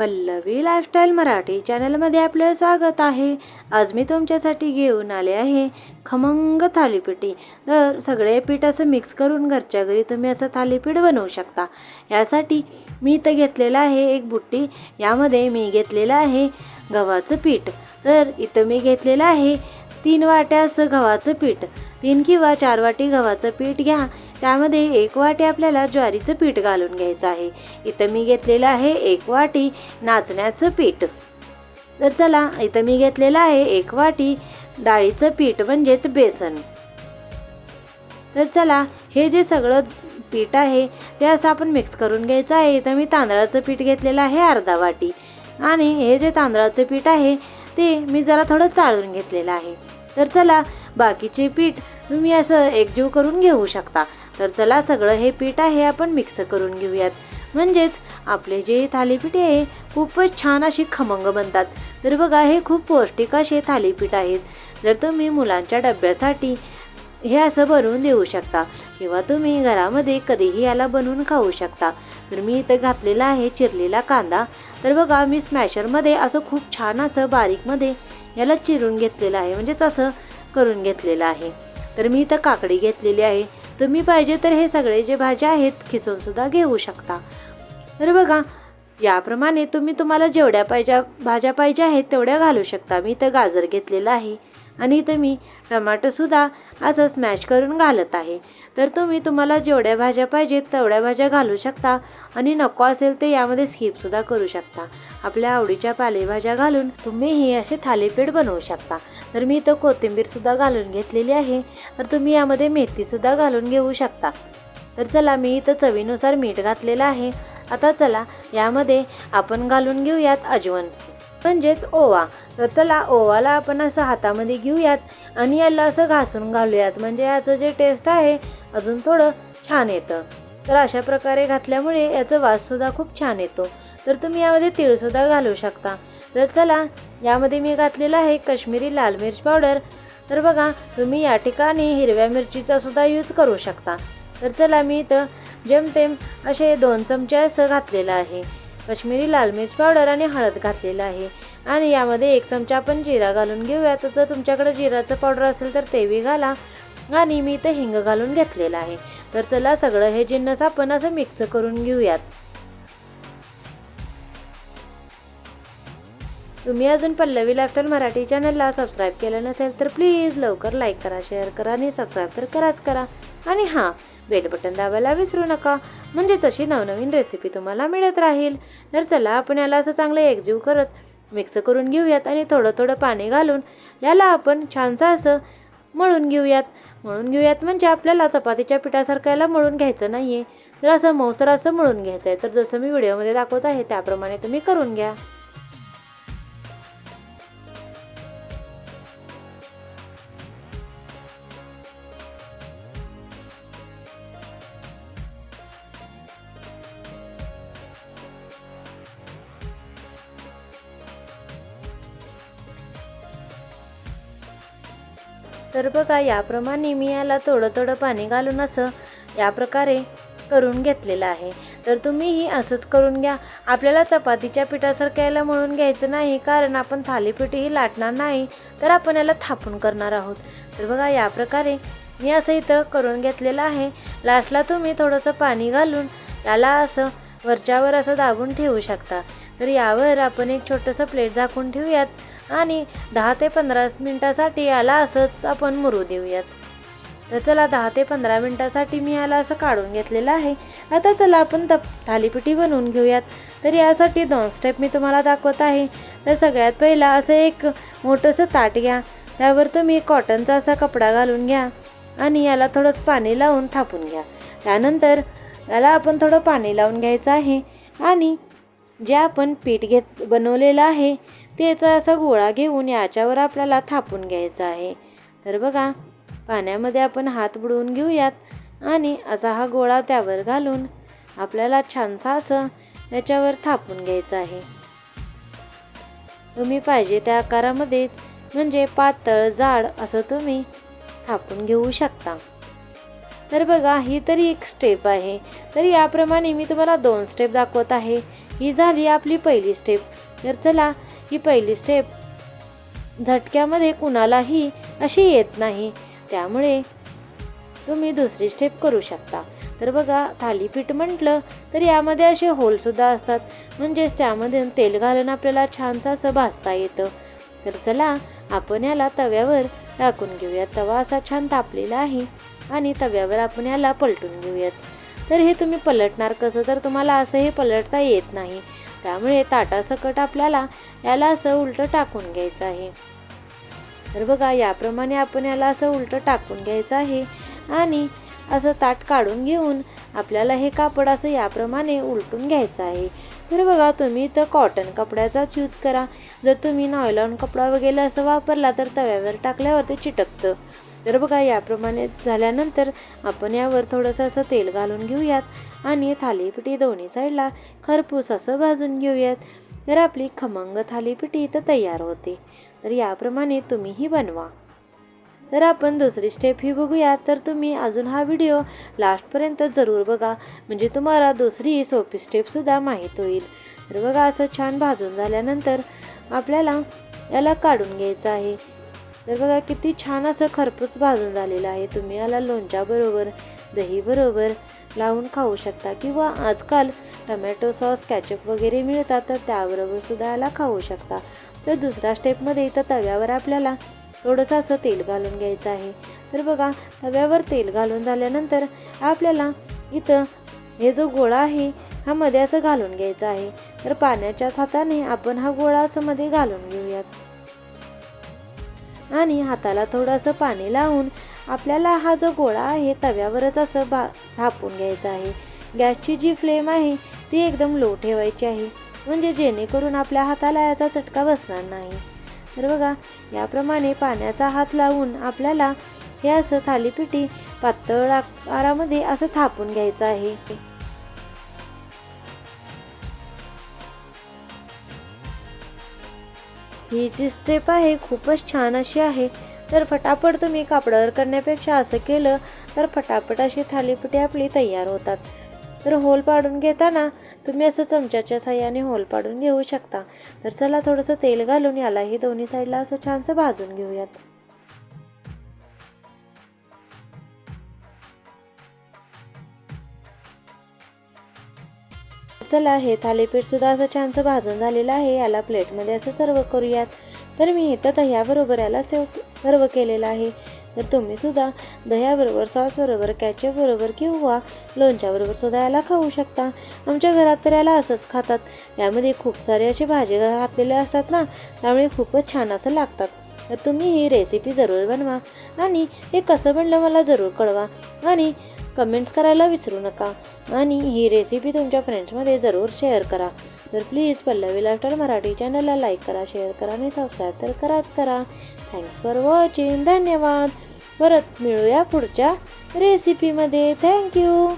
Pallavi lifestyle Marathi चॅनलमध्ये आपलं स्वागत आहे. आज मी तुमच्यासाठी घेऊन आले आहे खमंग थालीपीठी. तर सगळे पीठ असं मिक्स करून घरच्या घरी तुम्ही असं थालीपीठ बनवू शकता. यासाठी मी इथं घेतलेलं आहे एक बुट्टी. यामध्ये मी घेतलेलं आहे गव्हाचं पीठ. तर इथं मी घेतलेलं आहे तीन वाट्या असं गव्हाचं पीठ. तीन किंवा चार वाटी गव्हाचं पीठ घ्या. त्यामध्ये एक वाटी आपल्याला ज्वारीचं पीठ घालून घ्यायचं आहे. इथं मी घेतलेलं आहे एक वाटी नाचण्याचं पीठ. तर चला इथं मी घेतलेलं आहे एक वाटी डाळीचं पीठ म्हणजेच बेसन. तर चला हे जे सगळं पीठ आहे ते असं आपण मिक्स करून घ्यायचं आहे. इथं मी तांदळाचं पीठ घेतलेलं आहे अर्धा वाटी. आणि हे जे तांदळाचं पीठ आहे ते मी जरा थोडं चाळून घेतलेलं आहे. तर चला बाकीचे पीठ तुम्ही असं एकजीव करून घेऊ शकता. तर चला सगळं हे पीठ आहे आपण मिक्स करून घेऊयात. म्हणजेच आपले जे थालीपीठ आहे खूपच छान अशी खमंग बनतात. तर बघा हे खूप पौष्टिक असे थालीपीठ आहेत. जर तुम्ही मुलांच्या डब्यासाठी हे असं बनवून देऊ शकता किंवा तुम्ही घरामध्ये कधीही याला बनवून खाऊ शकता. तर मी इथं घातलेला आहे चिरलेला कांदा. तर बघा मी स्मॅशरमध्ये असं खूप छान असं बारीकमध्ये याला चिरून घेतलेलं आहे. म्हणजेच असं करून घेतलेलं आहे. तर मी इथं काकडी घेतलेली आहे. तुम्ही पाहिजे तर हे सगळे जे भाज्या आहेत खिसून सुद्धा घेऊ शकता. तर बघा याप्रमाणे तुम्ही तुम्हाला जेवढ्या पाहिजे भाज्या पाहिजे आहेत तेवढ्या घालू शकता. मी इथं गाजर घेतलेलं आहे. आणि इथे मी टमाटोसुद्धा असं स्मॅश करून घालत आहे. तर तुम्ही तुम्हाला जेवढ्या भाज्या पाहिजेत तेवढ्या भाज्या घालू शकता आणि नको असेल ते यामध्ये स्किपसुद्धा करू शकता. आपल्या आवडीच्या पालेभाज्या घालून तुम्ही ही असे थालीपीठ बनवू शकता. तर मी इथं कोथिंबीरसुद्धा घालून घेतलेली आहे. तर तुम्ही यामध्ये मेथीसुद्धा घालून घेऊ शकता. तर चला मी इथं चवीनुसार मीठ घातलेलं आहे. आता चला यामध्ये आपण घालून घेऊयात अजवण. म्हणजेच ओवा. तर चला ओवाला आपण असं हातामध्ये घेऊयात आणि याला असं घासून घालूयात. म्हणजे याचं जे टेस्ट आहे अजून थोडं छान येतं. तर अशा प्रकारे घातल्यामुळे याचं वाससुद्धा खूप छान येतो. तर तुम्ही यामध्ये तिळसुद्धा घालू शकता. तर चला यामध्ये मी घातलेलं आहे काश्मीरी लाल मिर्च पावडर. तर बघा तुम्ही या ठिकाणी हिरव्या मिरचीचा सुद्धा यूज करू शकता. तर चला मी इथं जेमतेम असे दोन चमचे असं घातलेलं आहे. कश्मीरी लाल मिर्च पावडर आणि हळद घातलेलं आहे. आणि यामध्ये एक चमचा आपण जिरा घालून घेऊयात तर तुमच्याकडे जिराचं पावडर असेल तर तेवी घाला. आणि मी इथं हिंग घालून घेतलेलं आहे. तर चला सगळं हे जिन्नस आपण असं मिक्स करून घेऊयात. तुम्ही अजून पल्लवी लाईफस्टाईल मराठी चॅनलला सबस्क्राईब केलं नसेल तर प्लीज लवकर लाईक करा शेअर करा आणि सबस्क्राईब तर कराच करा. आणि हां बेल बटन दाबायला विसरू नका. म्हणजेच अशी नवनवीन रेसिपी तुम्हाला मिळत राहील. तर चला आपण याला असं चांगलं एकजीव करत मिक्स करून घेऊयात आणि थोडं थोडं पाणी घालून याला आपण छानसं असं मळून घेऊयात. मळून घेऊयात म्हणजे आपल्याला चपातीच्या पिठासारखं याला मळून घ्यायचं नाही आहे तर असं मौसर असं मळून घ्यायचं आहे तर जसं मी व्हिडिओमध्ये दाखवत आहे त्याप्रमाणे तुम्ही करून घ्या. तर बघा याप्रमाणे मी याला थोडं थोडं पाणी घालून असं या प्रकारे करून घेतलेलं आहे. तर तुम्हीही असंच करून घ्या. आपल्याला चपातीच्या पिठासारखं याला म्हणून घ्यायचं नाही कारण आपण थालीपीठही लाटणार नाही तर आपण याला थापून करणार आहोत. तर बघा या प्रकारे मी असं इथं करून घेतलेलं आहे. लास्टला तुम्ही थोडंसं पाणी घालून याला असं वरच्यावर असं दाबून ठेवू शकता. तर यावर आपण एक छोटंसं प्लेट झाकून ठेवूयात. आणि दहा ते पंधरा मिनटासाठी याला असंच आपण मुरू देऊयात. तर चला दहा ते पंधरा मिनटासाठी मी याला असं काढून घेतलेलं आहे. आता चला आपण तप थालीपिठी बनवून घेऊयात. तर यासाठी दोन स्टेप मी तुम्हाला दाखवत आहे. तर सगळ्यात पहिला असं एक मोठंसं ताट घ्या. त्यावर तुम्ही कॉटनचा असा कपडा घालून घ्या आणि याला थोडंच पाणी लावून थापून घ्या. त्यानंतर याला आपण थोडं पाणी लावून घ्यायचं आहे आणि जे आपण पीठ घेत बनवलेलं आहे त्याचा असा गोळा घेऊन याच्यावर आपल्याला थापून घ्यायचा आहे. तर बघा पाण्यामध्ये आपण हात बुडवून घेऊयात आणि असा हा गोळा त्यावर घालून आपल्याला छानसा असं याच्यावर थापून घ्यायचं आहे. तुम्ही पाहिजे त्या आकारामध्येच म्हणजे पातळ जाड असं तुम्ही थापून घेऊ शकता. तर बघा ही तरी एक स्टेप आहे. तर याप्रमाणे मी तुम्हाला दोन स्टेप दाखवत आहे. ही झाली आपली पहिली स्टेप तर चला ही पहिली स्टेप झटक्यामध्ये कुणालाही अशी येत नाही. त्यामुळे तुम्ही दुसरी स्टेप करू शकता. तर बघा थालीपीठ म्हटलं तर यामध्ये असे होलसुद्धा असतात. म्हणजेच त्यामध्ये तेल घालून आपल्याला छानसं असं भाजता येतं. तर चला आपण याला तव्यावर टाकून घेऊयात. तवा असा छान तापलेला आहे आणि तव्यावर आपण याला पलटून घेऊयात. तर हे तुम्ही पलटणार कसं? तर तुम्हाला असं हे पलटता येत नाही. त्यामुळे ताटासकट आपल्याला याला असं उलटं टाकून घ्यायचं आहे. तर बघा याप्रमाणे आपण याला असं उलटं टाकून घ्यायचं आहे आणि असं ताट काढून घेऊन आपल्याला हे कापड असं याप्रमाणे उलटून घ्यायचं आहे. तर बघा तुम्ही तर कॉटन कपड्याचाच यूज करा. जर तुम्ही नॉयलॉन कपडा वगैरे असं वापरला तर तव्यावर टाकल्यावर ते चिटकतं. तर बघा याप्रमाणे झाल्यानंतर आपण यावर थोडंसं असं तेल घालून घेऊयात. आणि थालीपिठी दोन्ही साईडला खरपूस असं भाजून घेऊयात. तर आपली खमंग थालीपिठी इथं तयार होते. तर याप्रमाणे तुम्हीही बनवा. तर आपण दुसरी स्टेप ही बघूया. तर तुम्ही अजून हा व्हिडिओ लास्टपर्यंत जरूर बघा. म्हणजे तुम्हाला दुसरी सोपी स्टेपसुद्धा माहीत होईल. तर बघा असं छान भाजून झाल्यानंतर आपल्याला याला काढून घ्यायचं आहे. तर बघा किती छान असं खरपूस भाजून झालेलं आहे. तुम्ही याला लोणच्याबरोबर दहीबरोबर लावून खाऊ शकता किंवा आजकाल टमॅटो सॉस कॅचअप वगैरे मिळतात तर त्याबरोबर सुद्धा याला खाऊ शकता. तर दुसऱ्या स्टेपमध्ये इथं तव्यावर आपल्याला थोडंसं असं तेल घालून घ्यायचं आहे. तर बघा तव्यावर तेल घालून झाल्यानंतर आपल्याला इथं हे जो गोळा आहे हा मध्ये असं घालून घ्यायचा आहे. तर पाण्याच्याच हाताने आपण हा गोळा असं मध्ये घालून घेऊयात. आणि हाताला थोडंसं पाणी लावून आपल्याला हा जो गोळा आहे तव्यावरच असं भा थापून घ्यायचा आहे. गॅसची जी फ्लेम आहे ती एकदम लो ठेवायची आहे. म्हणजे जेणेकरून आपल्या हाताला याचा चटका बसणार नाही. तर बघा याप्रमाणे पाण्याचा हात लावून आपल्याला हे असं थालीपिठी पातळ आकारामध्ये असं थापून घ्यायचं आहे. ही जी स्टेप आहे खूपच छान अशी आहे. तर फटाफट तुम्ही कापडावर करण्यापेक्षा असं केलं तर फटाफट अशी थालीपीठी आपली तयार होतात. तर होल पाडून घेताना तुम्ही असं चमच्याच्या साह्याने होल पाडून घेऊ शकता. तर चला थोडंसं तेल घालून यालाही दोन्ही साईडला असं छानसं भाजून घेऊयात. चला हे थालीपीठ सुद्धा असं छानसं भाजून झालेलं आहे. याला प्लेटमध्ये असं सर्व करूयात. तर मी इथं दह्याबरोबर याला सेव सर्व केलेलं आहे. तर तुम्ही सुद्धा दह्याबरोबर सॉसबरोबर कॅचअपबरोबर किंवा लोणच्याबरोबर सुद्धा याला खाऊ शकता. आमच्या घरात तर याला असंच खातात. यामध्ये खूप सारे असे भाजी घातलेले असतात ना त्यामुळे खूपच छान असं लागतात. तर तुम्ही ही रेसिपी जरूर बनवा आणि हे कसं बनलं मला जरूर कळवा. आणि कमेंट्स करायला विसरू नका. आणि ही रेसिपी तुमच्या फ्रेंड्समध्ये जरूर शेअर करा. तर प्लीज पल्लवी लाफ्टर मराठी चॅनलला लाईक करा शेअर करा आणि सबस्क्राईब तर कराच करा. थँक्स फॉर वॉचिंग धन्यवाद. परत मिळूया पुढच्या रेसिपीमध्ये थँक्यू